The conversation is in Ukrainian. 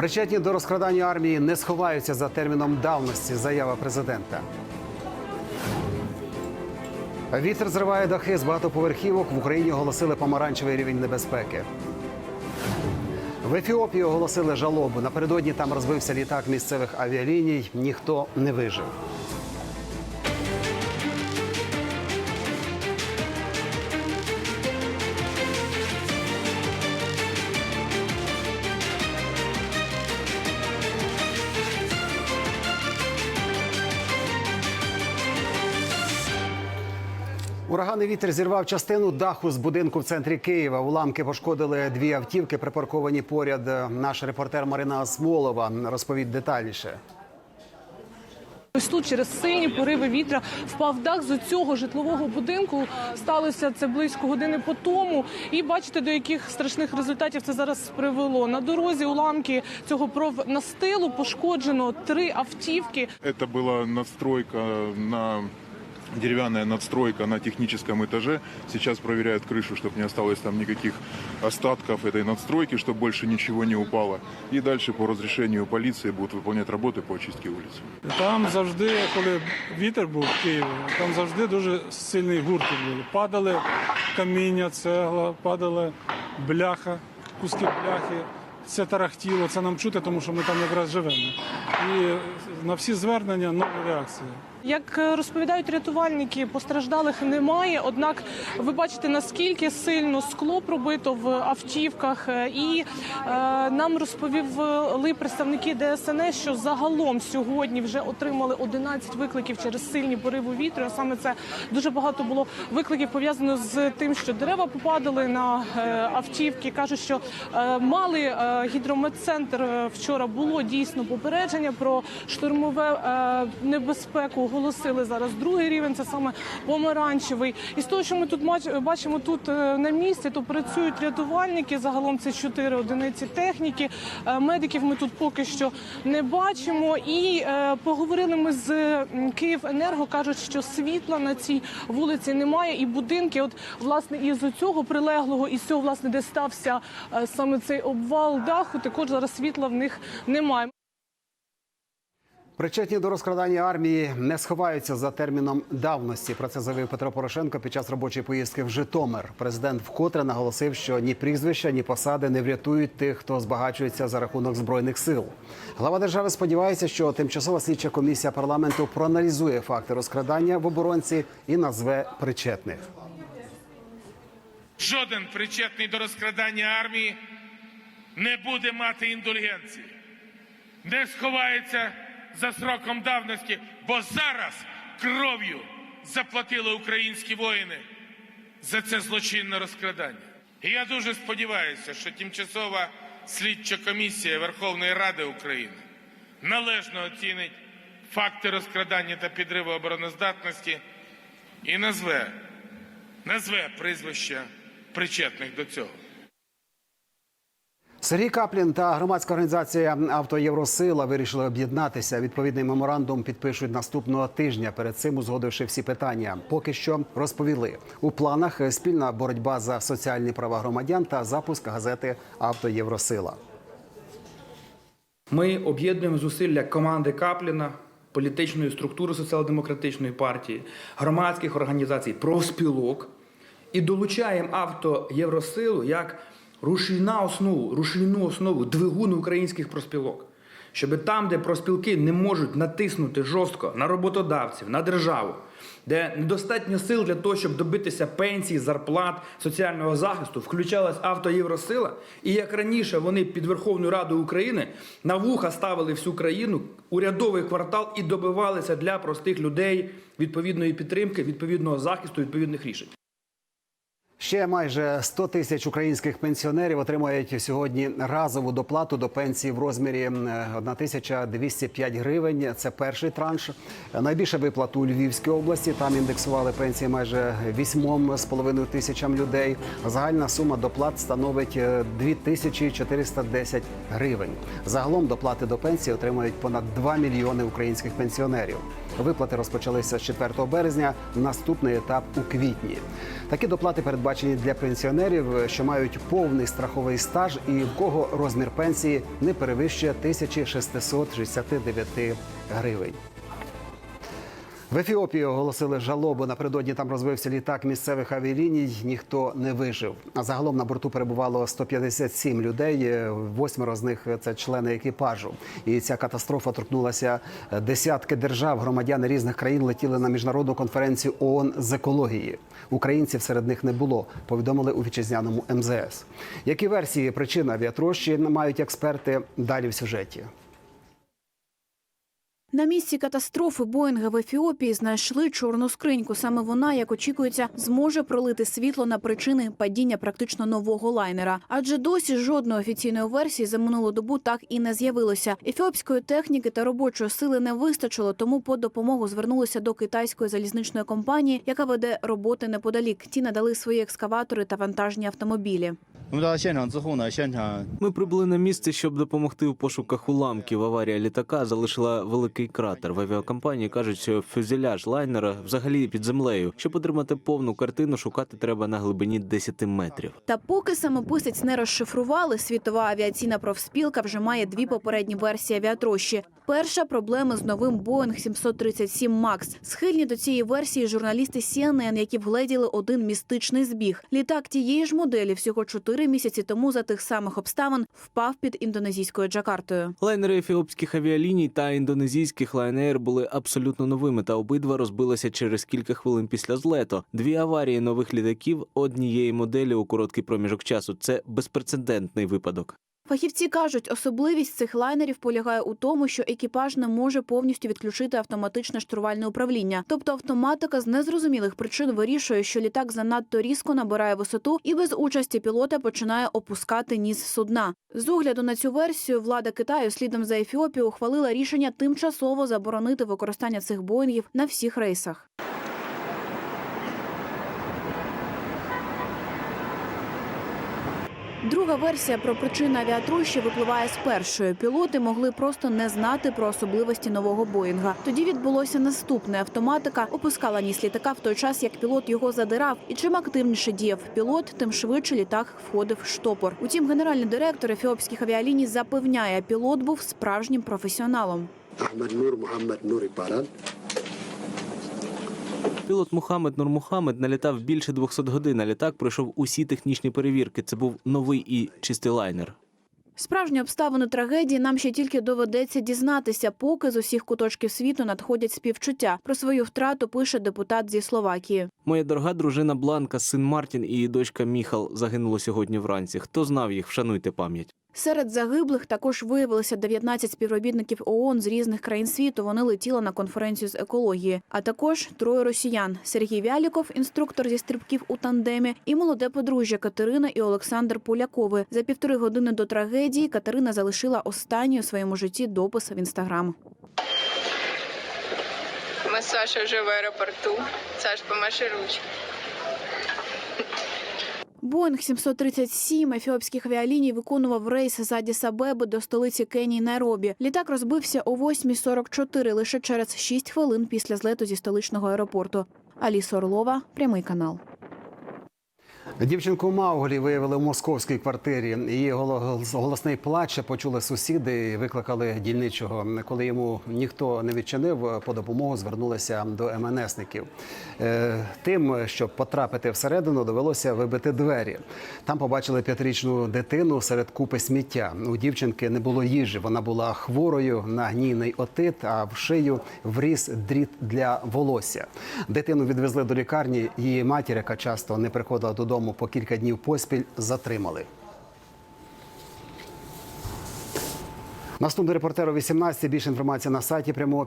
Причетні до розкрадання армії не сховаються за терміном давності. Заява президента. Вітер зриває дахи з багатоповерхівок. В Україні оголосили помаранчевий рівень небезпеки. В Ефіопії оголосили жалобу. Напередодні там розбився літак місцевих авіаліній. Ніхто не вижив. Ураганний вітер зірвав частину даху з будинку в центрі Києва. Уламки пошкодили дві автівки, припарковані поряд. Наш репортер Марина Асмолова розповість детальніше. Ось тут через сильні пориви вітра впав дах з цього житлового будинку. Сталося це близько години по тому. І бачите, до яких страшних результатів це зараз привело. На дорозі уламки цього профнастилу пошкоджено три автівки. Это была надстройка на деревянная надстройка на техническом этаже. Сейчас проверяют крышу, чтобы не осталось там никаких остатков этой надстройки, чтобы больше ничего не упало. И дальше по разрешению полиции будут выполнять работы по очистке улиц. Там завжди, коли вітер був в Києві, там завжди дуже сильний гуркіт був. Падали каміння, цегла, падали бляха, куски бляхи. Це тарахтіло, це нам чути, тому що ми там якраз живемо. І на всі звернення нова реакція. Як розповідають рятувальники, постраждалих немає. Однак ви бачите наскільки сильно скло пробито в автівках. І е, нам розповіли представники ДСНС, що загалом сьогодні вже отримали 11 викликів через сильні пориви вітру. А саме це дуже багато було викликів пов'язано з тим, що дерева попадали на е, автівки. кажуть, що е, мали е, гідрометцентр е, вчора було дійсно попередження про штурмове е, небезпеку. Оголосили зараз другий рівень. Це саме помаранчевий. І з того, що ми тут бачимо тут е, на місці, то працюють рятувальники. Загалом це чотири одиниці техніки. Медиків ми тут поки що не бачимо. І поговорили ми з Київенерго. кажуть, що світла на цій вулиці немає, і будинки, от власне, із цього прилеглого, із цього, власне, де стався саме цей обвал даху, також зараз світла в них немає. Причетні до розкрадання армії не сховаються за терміном давності. Про це заявив Петро Порошенко під час робочої поїздки в Житомир. Президент вкотре наголосив, що ні прізвища, ні посади не врятують тих, хто збагачується за рахунок збройних сил. Глава держави сподівається, що тимчасова слідча комісія парламенту проаналізує факти розкрадання в оборонці і назве причетних. Жоден причетний до розкрадання армії не буде мати індульгенції, не сховається за сроком давності, бо зараз кров'ю заплатили українські воїни за це злочинне розкрадання. І я дуже сподіваюся, що тимчасова слідча комісія Верховної Ради України належно оцінить факти розкрадання та підриву обороноздатності і назве назве прізвища причетних до цього. Сергій Каплін та громадська організація «Авто Євросила» вирішили об'єднатися. Відповідний меморандум підпишуть наступного тижня. Перед цим узгодивши всі питання. Поки що розповіли у планах спільна боротьба за соціальні права громадян та запуск газети «Авто Євросила». Ми об'єднуємо зусилля команди Капліна, політичної структури соціал-демократичної партії, громадських організацій, профспілок і долучаємо авто Євросилу як рушійна основу, рушійну основу двигун українських проспілок. Щоб там, де проспілки не можуть натиснути жорстко на роботодавців, на державу, де недостатньо сил для того, щоб добитися пенсій, зарплат, соціального захисту, включалась автоєвросила. І як раніше вони під Верховною Радою України на вуха ставили всю країну, урядовий квартал і добивалися для простих людей відповідної підтримки, відповідного захисту, відповідних рішень. Ще майже 100 тисяч українських пенсіонерів отримують сьогодні разову доплату до пенсії в розмірі м, 1205 гривень. Це перший транш. Найбільша виплата у Львівській області. Там індексували пенсії майже 8,5 тисячам людей. Загальна сума доплат становить е, 2410 гривень. Загалом доплати до пенсії отримують понад 2 мільйони українських пенсіонерів. Виплати розпочалися з 4 березня. Наступний етап у квітні. Такі доплати передбачені для пенсіонерів, що мають повний страховий стаж і в кого розмір пенсії не перевищує 1669 гривень. В Ефіопії оголосили жалобу. Напередодні там розбився літак місцевих авіаліній. Ніхто не вижив. А загалом на борту перебувало 157 людей. е, Восьмеро з них це члени екіпажу. І ця катастрофа торкнулася десятки держав. Громадяни різних країн летіли на міжнародну конференцію ООН з екології. Українців серед них не було. Повідомили у вітчизняному МЗС. Які версії причин авіатрощі мають експерти далі в сюжеті? На місці катастрофи Боїнга в Ефіопії знайшли чорну скриньку. Саме вона, як очікується, зможе пролити світло на причини падіння практично нового лайнера. Адже досі жодної офіційної версії за минулу добу так і не з'явилося. Ефіопської техніки та робочої сили не вистачило, тому по допомогу звернулися до китайської залізничної компанії, яка веде роботи неподалік. Ті надали свої екскаватори та вантажні автомобілі. 我们到现场之后呢，现场 Ми прибули на місце, щоб допомогти у пошуках уламків. Аварія літака залишила великий кратер. В авіакомпанії кажуть, що фюзеляж лайнера взагалі під землею. Щоб отримати повну картину, шукати треба на глибині 10 метрів. Та поки самописець не розшифрували, світова авіаційна профспілка вже має дві попередні версії авіатрощі. Перша проблеми з новим Boeing 737 MAX. Схильні до цієї версії журналісти CNN, які вгледіли один містичний збіг. Літак тієї ж моделі всього чотири місяці тому за тих самих обставин впав під індонезійською Джакартою. Лайнери ефіопських авіаліній та індонезійських лайнер були абсолютно новими, та обидва розбилися через кілька хвилин після злету. Дві аварії нових літаків однієї моделі у короткий проміжок часу. Це безпрецедентний випадок. Фахівці кажуть, особливість цих лайнерів полягає у тому, що екіпаж не може повністю відключити автоматичне штурвальне управління. Тобто автоматика з незрозумілих причин вирішує, що літак занадто різко набирає висоту і без участі пілота починає опускати ніс судна. З огляду на цю версію влада Китаю слідом за Ефіопією ухвалила рішення тимчасово заборонити використання цих боїнгів на всіх рейсах. Друга версія про причини авіатрущі випливає з першої. Пілоти могли просто не знати про особливості нового боїнга. Тоді відбулося наступне. Автоматика опускала ніс літака в той час, як пілот його задирав. І чим активніше діяв пілот, тим швидше літак входив в штопор. Утім, генеральний директор ефіопських авіаліній запевняє, пілот був справжнім професіоналом. Ахмед Нур Мухаммед Нур Пілот Мухаммед Нурмухаммед налітав більше 200 годин. а Літак пройшов усі технічні перевірки. Це був новий і чистий лайнер. Справжні обставини трагедії нам ще тільки доведеться дізнатися, поки з усіх куточків світу надходять співчуття. Про свою втрату пише депутат зі Словакії. Моя дорога дружина Бланка, син Мартін і її дочка Міхал загинули сьогодні вранці. Хто знав їх? Вшануйте пам'ять. Серед загиблих також виявилося 19 співробітників ООН з різних країн світу. Вони летіли на конференцію з екології. А також троє росіян: Сергій Вяліков, інструктор зі стрибків у тандемі, і молоде подружжя Катерина і Олександр Полякови. За півтори години до трагедії Катерина залишила останній у своєму житті допис в інстаграм. Ми з Сашою вже в аеропорту. Саш, помаши ручку. Боїнг 737 ефіопських авіаліній виконував рейс з Адіс-Абеби до столиці Кенії Найробі. Літак розбився о 8.44 лише через 6 хвилин після злету зі столичного аеропорту. Аліса Орлова, прямий канал. Дівчинку Мауглі виявили в московській квартирі. Її голо- голосний плач почули сусіди і викликали дільничого. Коли йому ніхто не відчинив, по допомогу звернулися до МНСників. Е, Тим, щоб потрапити всередину, довелося вибити двері. Там побачили п'ятирічну дитину серед купи сміття. У дівчинки не було їжі. Вона була хворою на гнійний отит, а в шию вріс дріт для волосся. Дитину відвезли до лікарні. Її матір, яка часто не приходила додому по кілька днів поспіль, затримали. Наступний репортер о 18. Більше інформації на сайті прямого.